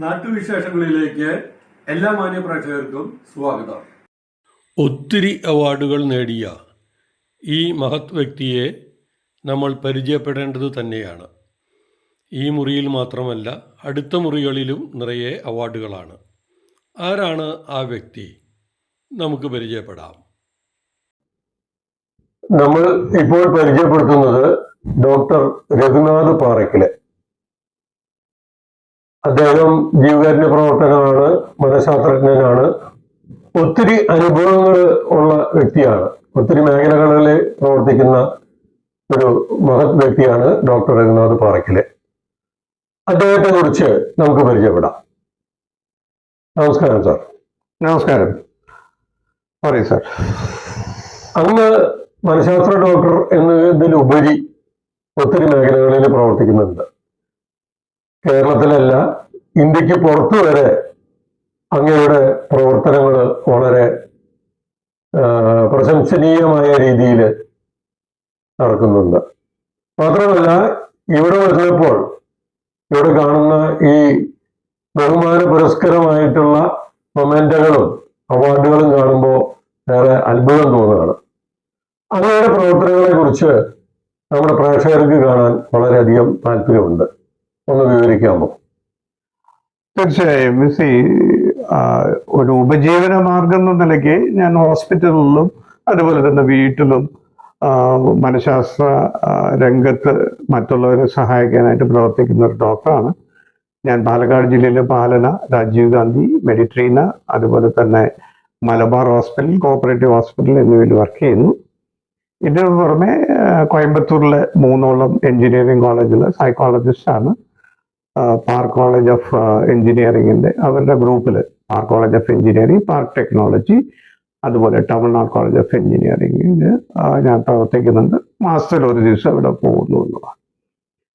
നാട്ടുവിശേഷങ്ങളിലേക്ക് എല്ലാ മാന്യ പ്രേക്ഷകർക്കും സ്വാഗതം. ഒത്തിരി അവാർഡുകൾ നേടിയ ഈ മഹത് വ്യക്തിയെ നമ്മൾ പരിചയപ്പെടേണ്ടത് തന്നെയാണ്. ഈ മുറിയിൽ മാത്രമല്ല അടുത്ത മുറികളിലും നിറയെ അവാർഡുകളാണ്. ആരാണ് ആ വ്യക്തി? നമുക്ക് പരിചയപ്പെടാം. നമ്മൾ ഇപ്പോൾ പരിചയപ്പെടുത്തുന്നത് ഡോക്ടർ രഘുനാഥ് പാറയ്ക്കൽ. അദ്ദേഹം ജീവകാരുണ്യ പ്രവർത്തകനാണ് മനഃശാസ്ത്രജ്ഞനാണ് ഒത്തിരി അനുഭവങ്ങൾ ഉള്ള വ്യക്തിയാണ്. ഒത്തിരി മേഖലകളിൽ പ്രവർത്തിക്കുന്ന ഒരു മഹത് വ്യക്തിയാണ് ഡോക്ടർ രഘുനാഥ് പാറയ്ക്കൽ. അദ്ദേഹത്തെ കുറിച്ച് നമുക്ക് പരിചയപ്പെടാം. നമസ്കാരം സാർ. നമസ്കാരം. പറയൂ സാർ. അങ്ങ് മനഃശാസ്ത്ര ഡോക്ടർ എന്നതിലുപരി ഒത്തിരി മേഖലകളിൽ പ്രവർത്തിക്കുന്നുണ്ട്. കേരളത്തിലല്ല ഇന്ത്യയ്ക്ക് പുറത്തു വരെ അങ്ങയുടെ പ്രവർത്തനങ്ങൾ വളരെ പ്രശംസനീയമായ രീതിയിൽ നടക്കുന്നുണ്ട്. മാത്രമല്ല ഇവിടെ വരുന്നപ്പോൾ ഇവിടെ കാണുന്ന ഈ ബഹുമാന പുരസ്കരമായിട്ടുള്ള മൊമെന്റുകളും അവാർഡുകളും കാണുമ്പോൾ ഏറെ അത്ഭുതം തോന്നുകയാണ്. അങ്ങയുടെ പ്രവർത്തനങ്ങളെ കുറിച്ച് നമ്മുടെ പ്രേക്ഷകർക്ക് കാണാൻ വളരെയധികം താല്പര്യമുണ്ട്. ഒന്ന് വിവരിക്കാമോ? തീർച്ചയായും. മിസ് ഒരു ഉപജീവന മാർഗം എന്ന നിലയ്ക്ക് ഞാൻ ഹോസ്പിറ്റലിലും അതുപോലെ തന്നെ വീട്ടിലും മനഃശാസ്ത്ര രംഗത്ത് മറ്റുള്ളവരെ സഹായിക്കാനായിട്ട് പ്രവർത്തിക്കുന്ന ഒരു ഡോക്ടറാണ്. ഞാൻ പാലക്കാട് ജില്ലയിലെ പാലന രാജീവ് ഗാന്ധി മെഡിട്രീന അതുപോലെ തന്നെ മലബാർ ഹോസ്പിറ്റൽ കോപ്പറേറ്റീവ് ഹോസ്പിറ്റൽ എന്നിവയിൽ വർക്ക് ചെയ്യുന്നു. ഇതിനു പുറമെ കോയമ്പത്തൂരിലെ മൂന്നോളം എഞ്ചിനീയറിംഗ് കോളേജിലെ സൈക്കോളജിസ്റ്റ് പാർക്ക് കോളേജ് ഓഫ് എഞ്ചിനീയറിംഗിന്റെ അവരുടെ ഗ്രൂപ്പിൽ park college of engineering park technology അതുപോലെ തമിഴ്നാട് കോളേജ് ഓഫ് എഞ്ചിനീയറിംഗിൽ ഞാൻ പ്രവർത്തിക്കുന്നുണ്ട്. മാസത്തിൽ ഒരു ദിവസം അവിടെ പോകുന്നു എന്നുള്ളതാണ്.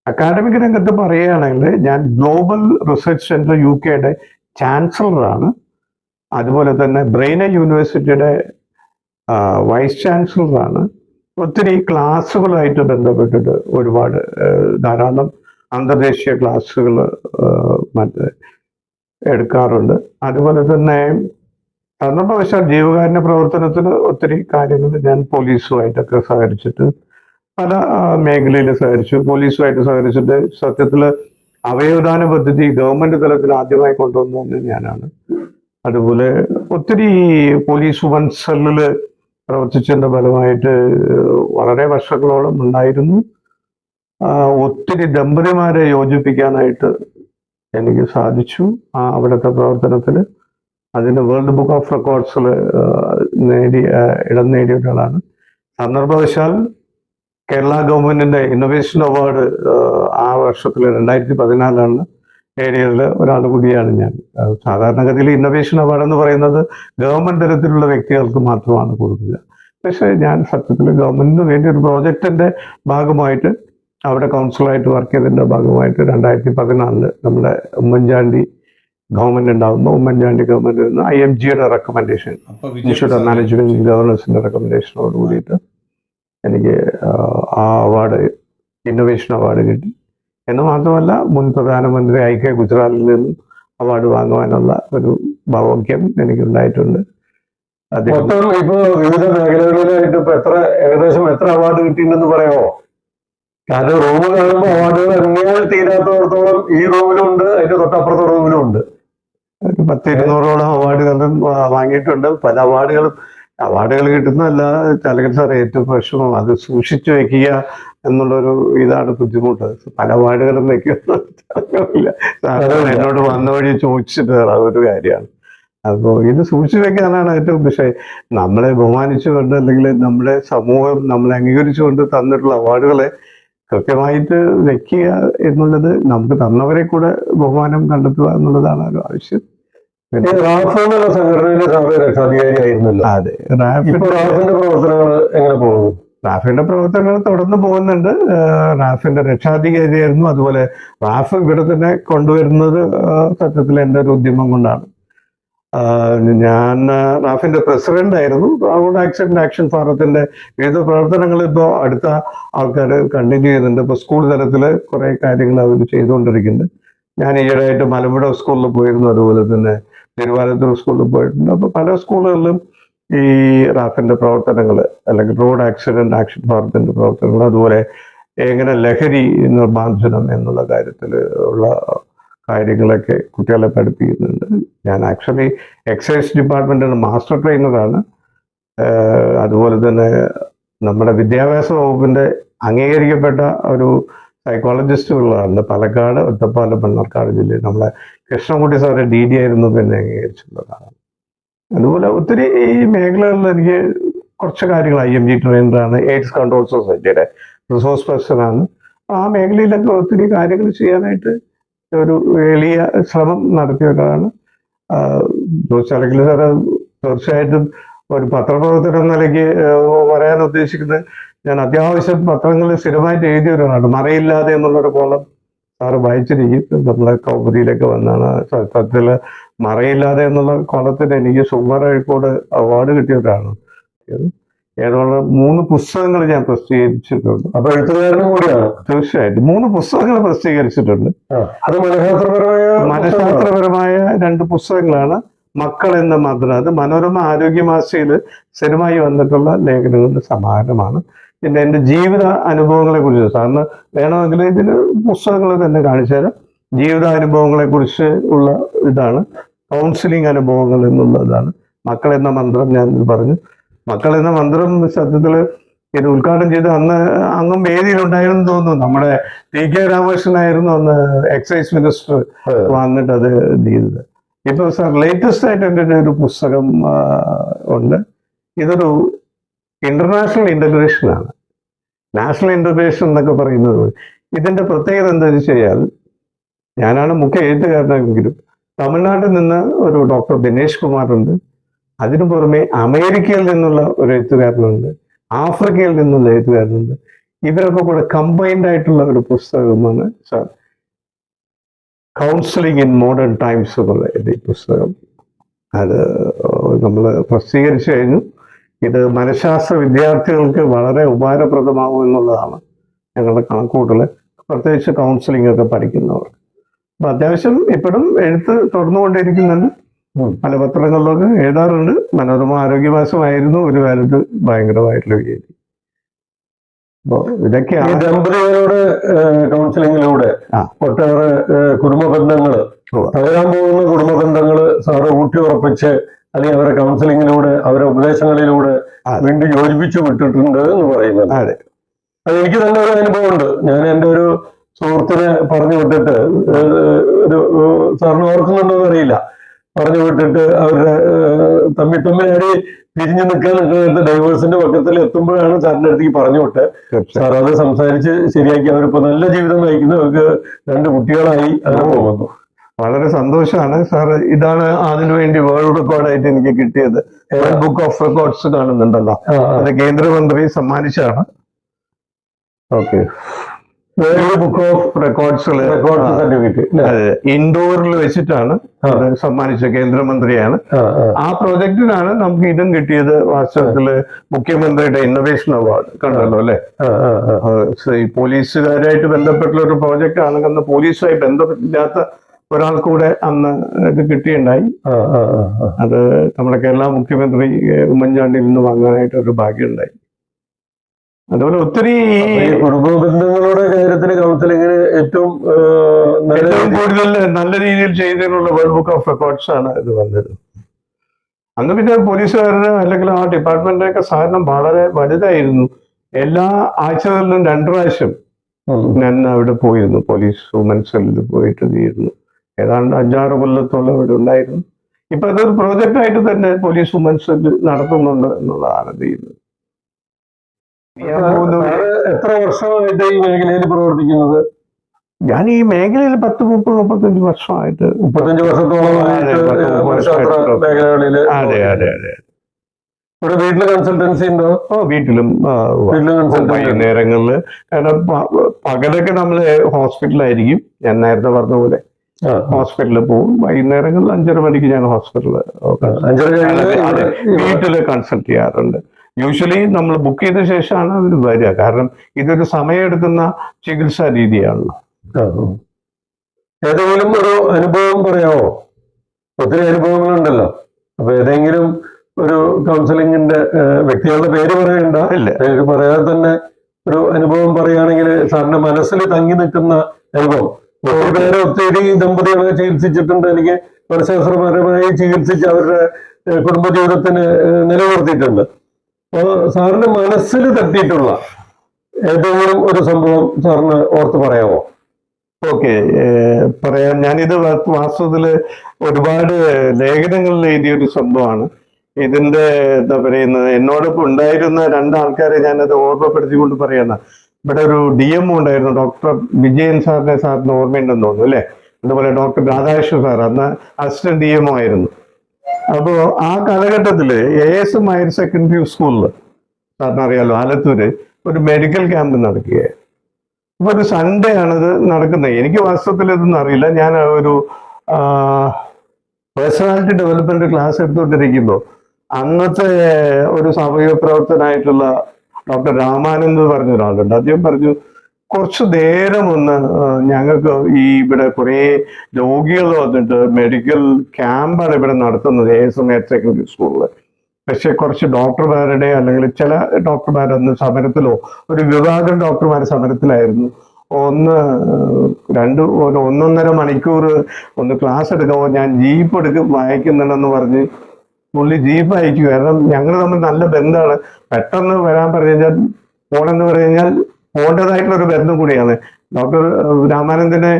അക്കാഡമിക് രംഗത്ത് പറയുകയാണെങ്കിൽ ഞാൻ ഗ്ലോബൽ റിസർച്ച് സെന്റർ യു കെയുടെ ചാൻസലറാണ് അതുപോലെ തന്നെ ബ്രെയിന യൂണിവേഴ്സിറ്റിയുടെ വൈസ് ചാൻസലറാണ് ഒത്തിരി ക്ലാസ്സുകളായിട്ട് ബന്ധപ്പെട്ടിട്ട് ഒരുപാട് ധാരാളം അന്തർദേശീയ ക്ലാസ്സുകൾ മറ്റേ എടുക്കാറുണ്ട്. അതുപോലെ തന്നെ സന്ദർഭവശാൽ ജീവകാരുണ്യ പ്രവർത്തനത്തിന് ഒത്തിരി കാര്യങ്ങൾ ഞാൻ പോലീസുമായിട്ടൊക്കെ സഹകരിച്ചിട്ട് പല മേഖലയിൽ സഹകരിച്ചു. പോലീസുമായിട്ട് സഹകരിച്ചിട്ട് സത്യത്തിൽ അവയവദാന പദ്ധതി ഗവൺമെന്റ് തലത്തിൽ ആദ്യമായി കൊണ്ടുവന്നത് ഞാനാണ്. അതുപോലെ ഒത്തിരി പോലീസ് വൻ സെല്ലിൽ പ്രവർത്തിച്ചതിന്റെ ഫലമായിട്ട് വളരെ വർഷങ്ങളോളം ഉണ്ടായിരുന്നു. ഒത്തിരി ദമ്പതിമാരെ യോജിപ്പിക്കാനായിട്ട് എനിക്ക് സാധിച്ചു ആ അവിടുത്തെ പ്രവർത്തനത്തിൽ അതിന് വേൾഡ് ബുക്ക് ഓഫ് റെക്കോർഡ്സിൽ നേടി ഇടം നേടിയ ഒരാളാണ്. സന്ദർഭവശാൽ കേരള ഗവൺമെന്റിന്റെ ഇന്നൊവേഷൻ അവാർഡ് ആ വർഷത്തിൽ രണ്ടായിരത്തി പതിനാലാണ് ഏരിയയിൽ ഒരാൾ കൂടിയാണ് ഞാൻ. സാധാരണഗതിയിൽ ഇന്നൊവേഷൻ അവാർഡ് എന്ന് പറയുന്നത് ഗവൺമെന്റ് തരത്തിലുള്ള വ്യക്തികൾക്ക് മാത്രമാണ് കൊടുക്കുക. പക്ഷേ ഞാൻ സത്യത്തിൽ ഗവൺമെന്റിന് വേണ്ടി ഒരു പ്രോജക്റ്റിന്റെ ഭാഗമായിട്ട് അവിടെ കൗൺസിലായിട്ട് വർക്ക് ചെയ്തതിന്റെ ഭാഗമായിട്ട് രണ്ടായിരത്തി പതിനാലിൽ നമ്മുടെ ഉമ്മൻചാണ്ടി ഗവൺമെന്റ് ഉണ്ടാകുമ്പോൾ ഉമ്മൻചാണ്ടി ഗവൺമെന്റ് നിന്ന് ഐ എം ജിയുടെ റെക്കമെൻഡേഷൻ ഇൻസ്റ്റിറ്റ്യൂട്ട് ഓഫ് മാനേജ്മെന്റ് ഗവർണൻസിന്റെ റെക്കമെൻഡേഷനോട് കൂടിയിട്ട് എനിക്ക് ആ അവാർഡ് ഇന്നൊവേഷൻ അവാർഡ് കിട്ടി. എന്ന് മാത്രമല്ല മുൻ പ്രധാനമന്ത്രി ഐ കെ ഗുജറാത്തിൽ നിന്നും അവാർഡ് വാങ്ങുവാനുള്ള ഒരു ഭാഗ്യം എനിക്കുണ്ടായിട്ടുണ്ട്. അദ്ദേഹം മൊത്തം ഇപ്പൊ വിവിധ മേഖലകളിലായിട്ട് ഇപ്പൊ എത്ര ഏകദേശം എത്ര അവാർഡ് കിട്ടിയിട്ടുണ്ടെന്ന് പറയാമോ കാരണം റൂം കാണുമ്പോൾ അവാർഡുകൾ എങ്ങനെ തീരാത്തോടത്തോളം ഈ റൂമിലുണ്ട് അതിന്റെ തൊട്ടപ്പുറത്തെ റൂമിലും ഉണ്ട്. പത്ത് ഇരുന്നൂറോളം അവാർഡുകളും വാ- വാങ്ങിയിട്ടുണ്ട്. പല അവാർഡുകളും അവാർഡുകൾ കിട്ടുന്നതല്ല ചലകൻ സാർ ഏറ്റവും പ്രശ്നം അത് സൂക്ഷിച്ചു വെക്കുക എന്നുള്ളൊരു ഇതാണ് ബുദ്ധിമുട്ട്. പല അവാർഡുകളും വെക്കുന്നില്ല എന്നോട് വന്ന വഴി ചോദിച്ചിട്ട് ഒരു കാര്യമാണ്. അപ്പോൾ ഇത് സൂക്ഷിച്ചു വെക്കാനാണ് ഏറ്റവും പക്ഷേ നമ്മളെ ബഹുമാനിച്ചുകൊണ്ട് അല്ലെങ്കിൽ നമ്മുടെ സമൂഹം നമ്മളെ അംഗീകരിച്ചുകൊണ്ട് തന്നിട്ടുള്ള അവാർഡുകളെ കൃത്യമായിട്ട് വെക്കുക എന്നുള്ളത് നമുക്ക് തന്നവരെ കൂടെ ബഹുമാനം കണ്ടെത്തുക എന്നുള്ളതാണ് ഒരു ആവശ്യം. അതെ റാഫിന്റെ പ്രവർത്തനങ്ങൾ തുടർന്ന് പോകുന്നുണ്ട്. റാഫിന്റെ രക്ഷാധികാരിയായിരുന്നു. അതുപോലെ റാഫ് ഇവിടെ തന്നെ കൊണ്ടുവരുന്നത് സത്യത്തിൽ എന്റെ ഒരു ഉദ്യമം കൊണ്ടാണ്. ഞാൻ റാഫിന്റെ പ്രസിഡന്റ് ആയിരുന്നു. റോഡ് ആക്സിഡന്റ് ആക്ഷൻ ഫോറത്തിന്റെ വിവിധ പ്രവർത്തനങ്ങൾ ഇപ്പോൾ അടുത്ത ആൾക്കാർ കണ്ടിന്യൂ ചെയ്യുന്നുണ്ട്. ഇപ്പോൾ സ്കൂൾ തലത്തിൽ കുറേ കാര്യങ്ങൾ അവർ ചെയ്തുകൊണ്ടിരിക്കുന്നുണ്ട്. ഞാൻ ഈയിടെയായിട്ട് മലമ്പുഴ സ്കൂളിൽ പോയിരുന്നു. അതുപോലെ തന്നെ തിരുവാലത്തൂർ സ്കൂളിൽ പോയിട്ടുണ്ട്. അപ്പോൾ പല സ്കൂളുകളിലും ഈ റാഫിന്റെ പ്രവർത്തനങ്ങൾ അല്ലെങ്കിൽ റോഡ് ആക്സിഡന്റ് ആക്ഷൻ ഫോറത്തിന്റെ പ്രവർത്തനങ്ങൾ അതുപോലെ എങ്ങനെ ലഹരി നിർമ്മാർജനം എന്നുള്ള കാര്യത്തിൽ ഉള്ള കാര്യങ്ങളൊക്കെ കുട്ടികളെ പഠിപ്പിക്കുന്നുണ്ട്. ഞാൻ ആക്ച്വലി എക്സൈസ് ഡിപ്പാർട്ട്മെന്റിൽ മാസ്റ്റർ ട്രെയിനറാണ്. അതുപോലെ തന്നെ നമ്മുടെ വിദ്യാഭ്യാസ വകുപ്പിന്റെ അംഗീകരിക്കപ്പെട്ട ഒരു സൈക്കോളജിസ്റ്റുകളാണ് പാലക്കാട് ഒറ്റപ്പാലം മണ്ണാർക്കാട് ജില്ലയിൽ നമ്മളെ കൃഷ്ണൻകുട്ടി സാറ് ഡി ഡി ആയിരുന്നു പിന്നെ അംഗീകരിച്ചിട്ടുള്ളതാണ്. അതുപോലെ ഒത്തിരി ഈ മേഖലകളിൽ എനിക്ക് കുറച്ച് കാര്യങ്ങൾ ഐ എം ജി ട്രെയിനറാണ് എയ്ഡ്സ് കൺട്രോൾ സൊസൈറ്റിയുടെ റിസോഴ്സ് പേഴ്സണാണ്. ആ മേഖലയിലൊക്കെ ഒത്തിരി കാര്യങ്ങൾ ചെയ്യാനായിട്ട് ഒരു എളിയ ശ്രമം നടത്തിയതാണ് ചോദിച്ചാണെങ്കിൽ സാറ് തീർച്ചയായിട്ടും ഒരു പത്രപ്രവർത്തനം എന്ന നിലയ്ക്ക് പറയാൻ ഉദ്ദേശിക്കുന്നത് ഞാൻ അത്യാവശ്യം പത്രങ്ങളിൽ സ്ഥിരമായിട്ട് എഴുതിയ ഒരാളാണ് മറയില്ലാതെ എന്നുള്ളൊരു കോളം സാറ് വായിച്ചിരിക്കും. നമ്മളെ കൗമുദിയിലൊക്കെ വന്നാണ്. സത്യത്തിൽ മറയില്ലാതെ എന്നുള്ള കോളത്തിന് എനിക്ക് അഴിക്കോട് അവാർഡ് കിട്ടിയവരാണ്. ഏതോളം മൂന്ന് പുസ്തകങ്ങൾ ഞാൻ പ്രസിദ്ധീകരിച്ചിട്ടുണ്ട്. അപ്പൊ എഴുത്തുകാരനും കൂടിയാണ്. തീർച്ചയായിട്ടും. മൂന്ന് പുസ്തകങ്ങൾ പ്രസിദ്ധീകരിച്ചിട്ടുണ്ട്. അത് മനഃശാസ്ത്രപരമായ മനഃശാസ്ത്രപരമായ രണ്ട് പുസ്തകങ്ങളാണ് മക്കൾ എന്ന മന്ത്രം അത് മനോരമ ആരോഗ്യ മാസികയിൽ സ്ഥിരമായി വന്നിട്ടുള്ള ലേഖനങ്ങളുടെ സമാഹാരമാണ്. പിന്നെ എന്റെ ജീവിത അനുഭവങ്ങളെ കുറിച്ച് സാറിന് വേണമെങ്കിൽ ഇതിൽ പുസ്തകങ്ങൾ തന്നെ കാണിച്ചു തരാം. ജീവിതാനുഭവങ്ങളെ കുറിച്ച് ഉള്ള ഇതാണ്. കൗൺസിലിംഗ് അനുഭവങ്ങൾ എന്നുള്ളതാണ്. മക്കൾ എന്ന മന്ത്രം ഞാൻ പറഞ്ഞു. മക്കൾ എന്ന മന്ത്രം സത്യത്തിൽ ഇത് ഉദ്ഘാടനം ചെയ്ത് അന്ന് അങ്ങും വേദിയിലുണ്ടായിരുന്നു തോന്നുന്നു. നമ്മുടെ ടി കെ രാമകൃഷ്ണനായിരുന്നു അന്ന് എക്സൈസ് മിനിസ്റ്റർ വന്നിട്ട് അത് ചെയ്തത്. ഇപ്പൊ സാർ ലേറ്റസ്റ്റ് ആയിട്ട് എന്റെ ഒരു പുസ്തകം ഉണ്ട്. ഇതൊരു ഇന്റർനാഷണൽ ഇന്റഗ്രേഷൻ ആണ്. നാഷണൽ ഇന്റഗ്രേഷൻ എന്നൊക്കെ പറയുന്നത് ഇതിന്റെ പ്രത്യേകത എന്താണെന്ന് വെച്ച് കഴിഞ്ഞാൽ ഞാനാണ് മുഖ്യ എഴുത്തുകാരനെങ്കിലും തമിഴ്നാട്ടിൽ നിന്ന് ഒരു ഡോക്ടർ ദിനേശ് കുമാർ ഉണ്ട് അതിനു പുറമെ അമേരിക്കയിൽ നിന്നുള്ള ഒരു എഴുത്തുകാരനുണ്ട് ആഫ്രിക്കയിൽ നിന്നുള്ള എഴുത്തുകാരനുണ്ട്. ഇവരൊക്കെ കൂടെ കമ്പൈൻഡ് ആയിട്ടുള്ള ഒരു പുസ്തകമാണ് sir counselling in modern times എന്നുള്ള ഈ പുസ്തകം. അത് നമ്മൾ പ്രസിദ്ധീകരിച്ചു കഴിഞ്ഞു. ഇത് മനഃശാസ്ത്ര വിദ്യാർത്ഥികൾക്ക് വളരെ ഉപകാരപ്രദമാകും എന്നുള്ളതാണ് ഞങ്ങളുടെ കണക്കൂട്ടൽ പ്രത്യേകിച്ച് കൗൺസിലിംഗ് ഒക്കെ പഠിക്കുന്നവർ അപ്പൊ അത്യാവശ്യം ഇപ്പോഴും എഴുത്ത് തുടർന്നുകൊണ്ടിരിക്കുന്നുണ്ട്. പല പത്രങ്ങളിലൊക്കെ എഴുതാറുണ്ട്. മനോരമ ആരോഗ്യമാസമായിരുന്നു ഒരു കാലത്ത് ഭയങ്കരമായിട്ടുള്ള വിജയം അപ്പോ ഇതൊക്കെയാണ് ദമ്പതികളുടെ കൗൺസിലിങ്ങിലൂടെ. ഒട്ടേറെ കുടുംബ ബന്ധങ്ങൾ തകരാൻ പോകുന്ന കുടുംബ ബന്ധങ്ങൾ സാറ് ഊട്ടി ഉറപ്പിച്ച് അല്ലെങ്കിൽ അവരെ കൗൺസിലിങ്ങിലൂടെ അവരെ ഉപദേശങ്ങളിലൂടെ വീണ്ടും യോജിപ്പിച്ചു വിട്ടിട്ടുണ്ട് എന്ന് പറയുന്നത്. അതെ. എനിക്ക് തന്നെ ഒരു അനുഭവമുണ്ട്. ഞാൻ എന്റെ ഒരു സുഹൃത്തിനെ പറഞ്ഞു വിട്ടിട്ട് ഒരു സാറിന് ഓർക്കുന്നുണ്ടോ എന്ന് അറിയില്ല. പറഞ്ഞു വിട്ടിട്ട് അവരുടെ തമ്മിൽ തമ്മിൽ അടി പിരിഞ്ഞു നിൽക്കാൻ നിൽക്കുന്ന ഡൈവേഴ്സിന്റെ പക്കത്തിൽ എത്തുമ്പോഴാണ് സാറിന്റെ അടുത്തേക്ക് പറഞ്ഞു വിട്ട് സാർ അത് സംസാരിച്ച് ശരിയാക്കി അവരിപ്പോ നല്ല ജീവിതം നയിക്കുന്നു അവർക്ക് രണ്ട് കുട്ടികളായി അങ്ങനെ പോകുന്നു. വളരെ സന്തോഷമാണ് സാർ. ഇതാണ് അതിനു വേണ്ടി വേൾഡ് റെക്കോർഡായിട്ട് എനിക്ക് കിട്ടിയത്. വേൾഡ് ബുക്ക് ഓഫ് റെക്കോർഡ്സ് കാണുന്നുണ്ടല്ലോ. അത് കേന്ദ്രമന്ത്രി സമ്മാനിച്ചാണ്. Okay. World book of records record certificate ഇൻഡോറിൽ വെച്ചിട്ടാണ് സമ്മാനിച്ച കേന്ദ്രമന്ത്രിയാണ്. ആ പ്രോജക്റ്റിനാണ് നമുക്ക് ഇതും കിട്ടിയത് വാസ്തവത്തിൽ മുഖ്യമന്ത്രിയുടെ ഇന്നോവേഷൻ അവാർഡ് കണ്ടല്ലോ അല്ലെ? പോലീസുകാരായിട്ട് ബന്ധപ്പെട്ടുള്ള ഒരു പ്രോജക്റ്റ് ആണ് അന്ന് പോലീസുമായി ബന്ധപ്പെട്ടില്ലാത്ത ഒരാൾ കൂടെ അന്ന് ഇത് കിട്ടിയുണ്ടായി അത് നമ്മുടെ കേരള മുഖ്യമന്ത്രി ഉമ്മൻചാണ്ടിയിൽ നിന്ന് വാങ്ങാനായിട്ട് ഒരു ഭാഗ്യമുണ്ടായി അതുപോലെ ഒത്തിരി കുടുംബ ബന്ധങ്ങളുടെ കാര്യത്തിൽ കൗൺസിലിങ്ങിന് ഏറ്റവും നല്ല ഏറ്റവും കൂടുതൽ നല്ല രീതിയിൽ ചെയ്തതിനുള്ള വേൾഡ് ബുക്ക് ഓഫ് റെക്കോർഡ്സ് ആണ് ഇത് വന്നത്. അന്ന് പിന്നെ പോലീസുകാരുടെ അല്ലെങ്കിൽ ആ ഡിപ്പാർട്ട്മെന്റിന്റെ ഒക്കെ സഹകരണം വളരെ വലുതായിരുന്നു. എല്ലാ ആഴ്ചകളിലും രണ്ടു പ്രാവശ്യം ഞാൻ അവിടെ പോയിരുന്നു. പോലീസ് വുമൻസ് സെല്ലിൽ പോയിട്ട് ചെയ്തിരുന്നു. ഏതാണ്ട് അഞ്ചാറ് കൊല്ലത്തോളം ഇവിടെ ഉണ്ടായിരുന്നു. ഇപ്പൊ അതൊരു പ്രോജക്റ്റായിട്ട് തന്നെ പോലീസ് വുമൻസ് സെല്ല് നടത്തുന്നുണ്ട് എന്നുള്ളതാണ് ചെയ്യുന്നത്. എത്ര വർഷമായിട്ട് ഈ മേഖലയിൽ പ്രവർത്തിക്കുന്നത്? ഞാൻ ഈ മേഖലയിൽ പത്ത് മുപ്പത് മുപ്പത്തഞ്ച് വർഷമായിട്ട് മുപ്പത്തഞ്ച് മുപ്പത് മേഖലകളിൽ അതെ അതെ അതെ ഇവിടെ വീട്ടിൽ കൺസൾട്ടൻസി ഉണ്ടോ? ഓ വീട്ടിലും വൈകുന്നേരങ്ങളിൽ. കാരണം പകലൊക്കെ നമ്മൾ ഹോസ്പിറ്റലായിരിക്കും. ഞാൻ നേരത്തെ പറഞ്ഞ പോലെ. ഹോസ്പിറ്റലിൽ പോകും. വൈകുന്നേരങ്ങളിൽ അഞ്ചര മണിക്ക് ഞാൻ ഹോസ്പിറ്റലിൽ വീട്ടിൽ കൺസൾട്ട് ചെയ്യാറുണ്ട്. യൂഷ്വലി നമ്മൾ ബുക്ക് ചെയ്ത ശേഷമാണ് അവർ വരിക. കാരണം ഇതൊരു സമയമെടുക്കുന്ന ചികിത്സാ രീതിയാണല്ലോ. ഏതെങ്കിലും ഒരു അനുഭവം പറയാമോ ഒത്തിരി അനുഭവങ്ങളുണ്ടല്ലോ. അപ്പൊ ഏതെങ്കിലും ഒരു കൗൺസിലിംഗിന്റെ വ്യക്തികളുടെ പേര് പറയണ്ട? ഇല്ല. പേര് പറയാതെ തന്നെ ഒരു അനുഭവം പറയുകയാണെങ്കിൽ സാറിന്റെ മനസ്സിൽ തങ്ങി നിൽക്കുന്ന അനുഭവം. ഒത്തിരി പേരെ ഒത്തിരി ദമ്പതികളെ ചികിത്സിച്ചിട്ടുണ്ട്. എനിക്ക് മനഃശാസ്ത്രപരമായി ചികിത്സിച്ച് അവരുടെ കുടുംബജീവിതത്തിന് നിലനിർത്തിയിട്ടുണ്ട്. സാറിന്റെ മനസ്സിൽ തട്ടിയിട്ടുള്ള ഏതെങ്കിലും ഒരു സംഭവം സാറിന് ഓർത്ത് പറയാമോ ഓക്കെ പറയാം. ഞാനിത് വാസ്തവത്തിൽ ഒരുപാട് ലേഖനങ്ങളിൽ എഴുതിയ ഒരു സംഭവമാണ്. ഇതിന്റെ എന്താ പറയുന്നത് എന്നോടൊപ്പം ഉണ്ടായിരുന്ന രണ്ടാൾക്കാരെ ഞാനത് ഓർമ്മപ്പെടുത്തിക്കൊണ്ട് പറയാണ് ഇവിടെ ഒരു ഡി എം ഉണ്ടായിരുന്നു ഡോക്ടർ വിജയൻ സാറിനെ സാറിന് ഓർമ്മയുണ്ടെന്ന് തോന്നുന്നു അല്ലേ? അതുപോലെ ഡോക്ടർ രാധാകൃഷ്ണൻ സാർ അന്ന് അസിസ്റ്റന്റ് ഡി എം ആയിരുന്നു. അപ്പോ ആ കാലഘട്ടത്തിൽ A S M higher secondary സ്കൂളിൽ സാറിന് അറിയാലോ ആലത്തൂര് ഒരു മെഡിക്കൽ ക്യാമ്പ് നടക്കുകയായിരുന്നു അപ്പൊ ഒരു സൺഡേ ആണിത് നടക്കുന്നത്. എനിക്ക് വാസ്തവത്തിൽ ഇതൊന്നും അറിയില്ല. ഞാൻ ഒരു പേഴ്സണാലിറ്റി ഡെവലപ്മെന്റ് ക്ലാസ് എടുത്തുകൊണ്ടിരിക്കുമ്പോൾ അന്നത്തെ ഒരു സാമൂഹിക പ്രവർത്തനായിട്ടുള്ള ഡോക്ടർ രാമാനന്ദ് പറഞ്ഞ ഒരാളുണ്ട്. അദ്ദേഹം പറഞ്ഞു കുറച്ചു നേരം ഒന്ന് ഞങ്ങൾക്ക് ഈ ഇവിടെ കുറേ രോഗികൾ വന്നിട്ട് മെഡിക്കൽ ക്യാമ്പാണ് ഇവിടെ നടത്തുന്നത് എം ഹയർ സെക്കൻഡറി സ്കൂളിൽ പക്ഷെ കുറച്ച് ഡോക്ടർമാരുടെ അല്ലെങ്കിൽ ചില ഡോക്ടർമാരൊന്ന് സമരത്തിലോ ഒരു വിഭാഗം ഡോക്ടർമാർ സമരത്തിലായിരുന്നു. ഒന്ന് രണ്ട് ഒരു ഒന്നൊന്നര മണിക്കൂർ ഒന്ന് ക്ലാസ് എടുക്കുമ്പോൾ ഞാൻ ജീപ്പ് എടുക്കും വായിക്കുന്നുണ്ടെന്ന് പറഞ്ഞ് പുള്ളി ജീപ്പ് അയക്കും കാരണം ഞങ്ങൾ തമ്മിൽ നല്ല ബന്ധമാണ്. പെട്ടെന്ന് വരാൻ പറഞ്ഞു കഴിഞ്ഞാൽ പോണെന്ന് പറഞ്ഞു കഴിഞ്ഞാൽ പോകേണ്ടതായിട്ടുള്ള ഒരു ബന്ധം കൂടിയാണ്. ഡോക്ടർ രാമാനന്ദനെ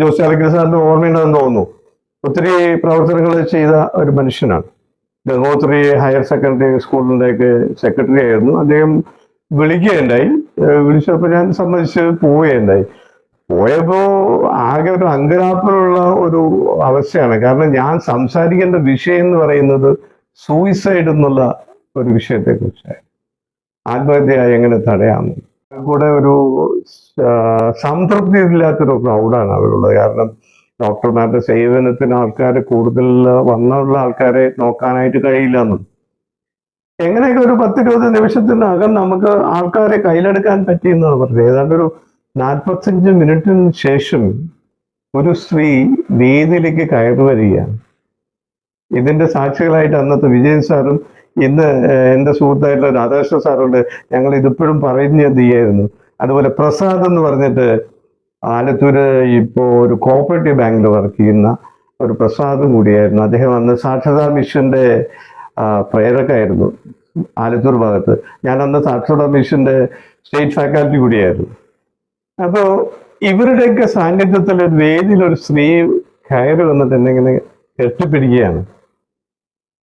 ജോസ് അലക്കൽ സാറിന്റെ ഓർമ്മയുണ്ടെന്ന് തോന്നുന്നു. ഒത്തിരി പ്രവർത്തനങ്ങൾ ചെയ്ത ഒരു മനുഷ്യനാണ്. ഗംഗോത്രി ഹയർ സെക്കൻഡറി സ്കൂളിലേക്ക് സെക്രട്ടറി ആയിരുന്നു. അദ്ദേഹം വിളിക്കുകയുണ്ടായി. വിളിച്ചപ്പോൾ ഞാൻ സംബന്ധിച്ച് പോവുകയുണ്ടായി. പോയപ്പോൾ ആകെ ഒരു അങ്കരാപ്പിലുള്ള ഒരു അവസ്ഥയാണ്. കാരണം ഞാൻ സംസാരിക്കേണ്ട വിഷയം എന്ന് പറയുന്നത് സൂയിസൈഡ് എന്നുള്ള ഒരു വിഷയത്തെ കുറിച്ചാണ് ആത്മഹത്യ എങ്ങനെ തടയാമെന്ന്. കൂടെ ഒരു സംതൃപ്തി ഇല്ലാത്തൊരു ക്രൗഡാണ് അവരുള്ളത്. കാരണം ഡോക്ടർമാരുടെ സേവനത്തിന് ആൾക്കാർ കൂടുതൽ വന്നുള്ള ആൾക്കാരെ നോക്കാനായിട്ട് കഴിയില്ല എന്നും എങ്ങനെയൊക്കെ ഒരു പത്തിരുപത് നിമിഷത്തിനകം നമുക്ക് ആൾക്കാരെ കയ്യിലെടുക്കാൻ പറ്റിയെന്നാണ് പറഞ്ഞത്. ഏതാണ്ട് ഒരു നാൽപ്പത്തഞ്ച് മിനിറ്റിന് ശേഷം ഒരു സ്ത്രീ വീതിയിലേക്ക് കയറി വരികയാണ് ഇതിന്റെ സാക്ഷികളായിട്ട് അന്നത്തെ വിജയൻ സാറും ഇന്ന് എന്റെ സുഹൃത്തായിട്ടുള്ള രാധാകൃഷ്ണ സാറുണ്ട്. ഞങ്ങൾ ഇതിപ്പോഴും പറഞ്ഞു ചെയ്യായിരുന്നു? അതുപോലെ പ്രസാദ് എന്ന് പറഞ്ഞിട്ട് ആലത്തൂര് ഇപ്പോൾ ഒരു കോപ്പറേറ്റീവ് ബാങ്കിൽ വർക്ക് ചെയ്യുന്ന ഒരു പ്രസാദും കൂടിയായിരുന്നു. അദ്ദേഹം അന്ന് സാക്ഷരതാ മിഷന്റെ ആ, പ്രേരകായിരുന്നു ആലത്തൂർ ഭാഗത്ത്. ഞാൻ അന്ന് സാക്ഷരതാ മിഷന്റെ സ്റ്റേറ്റ് ഫാക്കൽറ്റി കൂടിയായിരുന്നു. അപ്പോൾ ഇവരുടെയൊക്കെ സാന്നിധ്യത്തിൽ വേദിയിൽ ഒരു സ്ത്രീ കയറി വന്നിട്ട് എന്നെ ഇങ്ങനെ കെട്ടിപ്പിടിക്കുകയാണ്.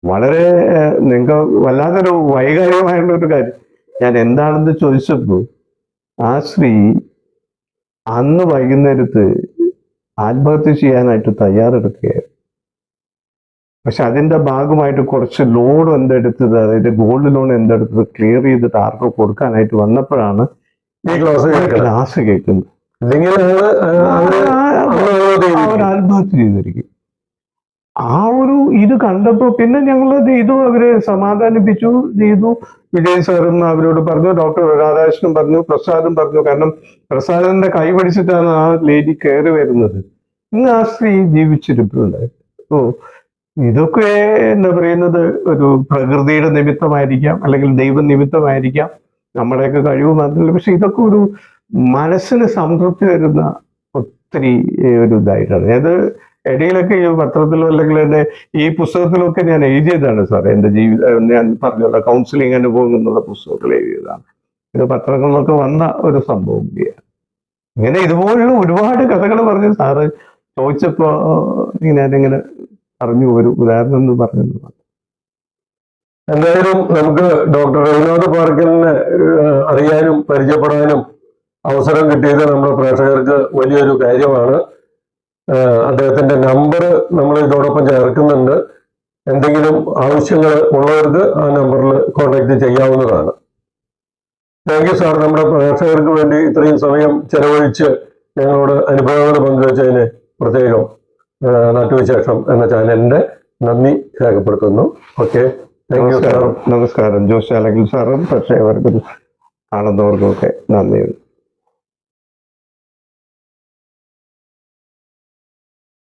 വളരെ നിങ്ങൾ നിങ്ങൾക്ക് വല്ലാത്തൊരു വൈകാരികമായിട്ടുള്ള ഒരു കാര്യം. ഞാൻ എന്താണെന്ന് ചോദിച്ചപ്പോൾ ആ സ്ത്രീ അന്ന് വൈകുന്നേരത്ത് ആത്മഹത്യ ചെയ്യാനായിട്ട് തയ്യാറെടുക്കുകയായിരുന്നു. പക്ഷെ അതിന്റെ ഭാഗമായിട്ട് കുറച്ച് ലോൺ എന്തെടുത്തത് അതായത് ഗോൾഡ് ലോൺ എന്തെടുത്തത് ക്ലിയർ ചെയ്തിട്ട് ആർക്കോ കൊടുക്കാനായിട്ട് വന്നപ്പോഴാണ് ഈ ക്ലാസ് കേൾക്കുന്നത്. ആത്മഹത്യ അവർ ആത്മഹത്യ ചെയ്തിരിക്കും. ആ ഒരു ഇത് കണ്ടപ്പോ പിന്നെ ഞങ്ങൾ ചെയ്തു അവരെ സമാധാനിപ്പിച്ചു ചെയ്തു. വിജയ് സാറും അവരോട് പറഞ്ഞു ഡോക്ടർ രാധാകൃഷ്ണൻ പറഞ്ഞു പ്രസാദും പറഞ്ഞു. കാരണം പ്രസാദന്റെ കൈ പിടിച്ചിട്ടാണ് ആ ലേഡി കയറി വരുന്നത്. ഇന്ന് ആ സ്ത്രീ ജീവിച്ചിരിപ്പുണ്ട്. ഓ ഇതൊക്കെ എന്താ പറയുന്നത്? ഒരു പ്രകൃതിയുടെ നിമിത്തമായിരിക്കാം അല്ലെങ്കിൽ ദൈവ നിമിത്തമായിരിക്കാം. നമ്മുടെയൊക്കെ കഴിവ് മാത്രമല്ല. പക്ഷെ ഇതൊക്കെ ഒരു മനസ്സിന് സംതൃപ്തി തരുന്ന ഒത്തിരി ഒരു ഇതായിട്ടാണ്. അത് ഇടയിലൊക്കെ ഈ പത്രത്തിലോ അല്ലെങ്കിൽ എന്റെ ഈ പുസ്തകത്തിലൊക്കെ ഞാൻ എഴുതിയതാണ് സാറേ. എന്റെ ജീവിത ഞാൻ പറഞ്ഞുള്ള കൗൺസിലിംഗ് അനുഭവം എന്നുള്ള പുസ്തകത്തിൽ എഴുതിയതാണ്. ഇത് പത്രങ്ങളിലൊക്കെ വന്ന ഒരു സംഭവം കൂടിയാണ്. ഇങ്ങനെ ഇതുപോലുള്ള ഒരുപാട് കഥകൾ പറഞ്ഞു സാറ് ചോദിച്ചപ്പോ ഇങ്ങനെ പറഞ്ഞു ഒരു ഉദാഹരണം എന്ന് പറഞ്ഞു എന്തായാലും നമുക്ക് ഡോക്ടർ രഘുനാഥ് പാർക്കലിനെ അറിയാനും പരിചയപ്പെടാനും അവസരം കിട്ടിയത് നമ്മുടെ പ്രേക്ഷകർക്ക് വലിയൊരു കാര്യമാണ്. അദ്ദേഹത്തിന്റെ നമ്പർ നമ്മൾ ഇതോടൊപ്പം ചേർക്കുന്നുണ്ട്. എന്തെങ്കിലും ആവശ്യങ്ങൾ ഉള്ളവർക്ക് ആ നമ്പറിൽ കോൺടാക്ട് ചെയ്യാവുന്നതാണ്. താങ്ക് യു സാർ നമ്മുടെ പ്രേക്ഷകർക്ക് വേണ്ടി ഇത്രയും സമയം ചെലവഴിച്ച് ഞങ്ങളോട് അനുഭവങ്ങൾ പങ്കുവച്ചതിന് പ്രത്യേകം നാട്ടുവിശേഷം എന്ന ചാനലിന്റെ നന്ദി രേഖപ്പെടുത്തുന്നു. ഓക്കെ താങ്ക് യു സാർ നമസ്കാരം. ജോസ് അല്ലെങ്കിൽ സാറും പക്ഷേ അവർക്കും കാണുന്നവർക്കും ഒക്കെ നന്ദിയുണ്ട്